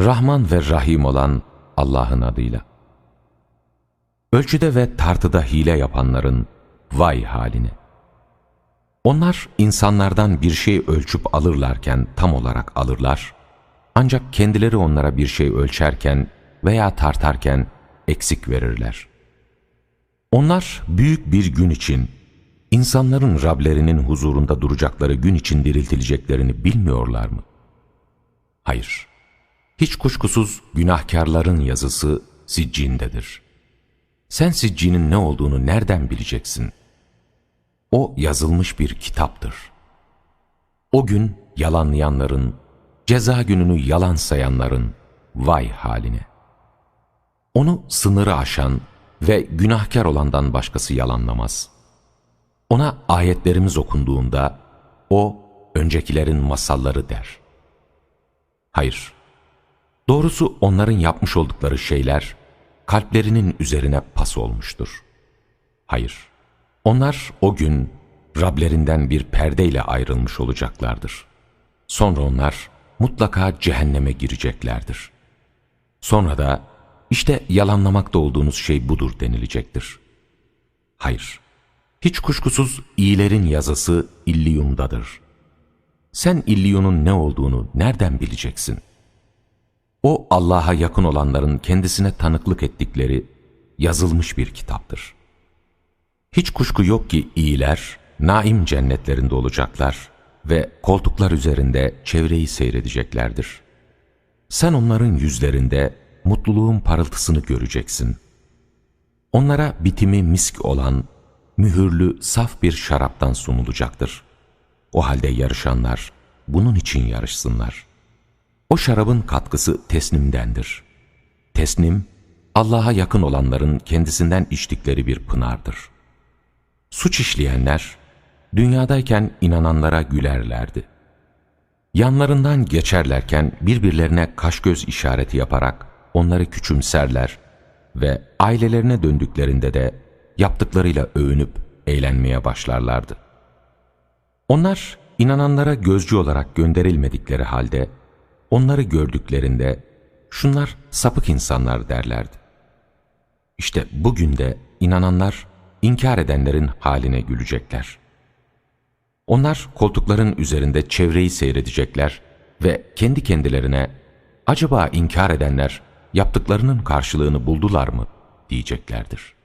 Rahman ve Rahim olan Allah'ın adıyla. Ölçüde ve tartıda hile yapanların vay haline. Onlar insanlardan bir şey ölçüp alırlarken tam olarak alırlar, ancak kendileri onlara bir şey ölçerken veya tartarken eksik verirler. Onlar büyük bir gün için, insanların Rablerinin huzurunda duracakları gün için diriltileceklerini bilmiyorlar mı? Hayır. Hiç kuşkusuz günahkarların yazısı siccindedir. Sen siccinin ne olduğunu nereden bileceksin? O yazılmış bir kitaptır. O gün yalanlayanların, ceza gününü yalan sayanların vay haline. Onu sınırı aşan ve günahkar olandan başkası yalanlamaz. Ona ayetlerimiz okunduğunda o öncekilerin masalları der. Hayır, doğrusu onların yapmış oldukları şeyler kalplerinin üzerine pas olmuştur. Hayır, onlar o gün Rablerinden bir perdeyle ayrılmış olacaklardır. Sonra onlar mutlaka cehenneme gireceklerdir. Sonra da işte yalanlamakta olduğunuz şey budur denilecektir. Hayır, hiç kuşkusuz iyilerin yazısı illiyumdadır. Sen illiyunun ne olduğunu nereden bileceksin? O Allah'a yakın olanların kendisine tanıklık ettikleri yazılmış bir kitaptır. Hiç kuşku yok ki iyiler naim cennetlerinde olacaklar ve koltuklar üzerinde çevreyi seyredeceklerdir. Sen onların yüzlerinde mutluluğun parıltısını göreceksin. Onlara bitimi misk olan, mühürlü, saf bir şaraptan sunulacaktır. O halde yarışanlar bunun için yarışsınlar. O şarabın katkısı tesnimdendir. Tesnim, Allah'a yakın olanların kendisinden içtikleri bir pınardır. Suç işleyenler, dünyadayken inananlara gülerlerdi. Yanlarından geçerlerken birbirlerine kaş göz işareti yaparak onları küçümserler ve ailelerine döndüklerinde de yaptıklarıyla övünüp eğlenmeye başlarlardı. Onlar inananlara gözcü olarak gönderilmedikleri halde onları gördüklerinde şunlar sapık insanlar derlerdi. İşte bugün de inananlar inkar edenlerin haline gülecekler. Onlar koltukların üzerinde çevreyi seyredecekler ve kendi kendilerine acaba inkar edenler yaptıklarının karşılığını buldular mı diyeceklerdir.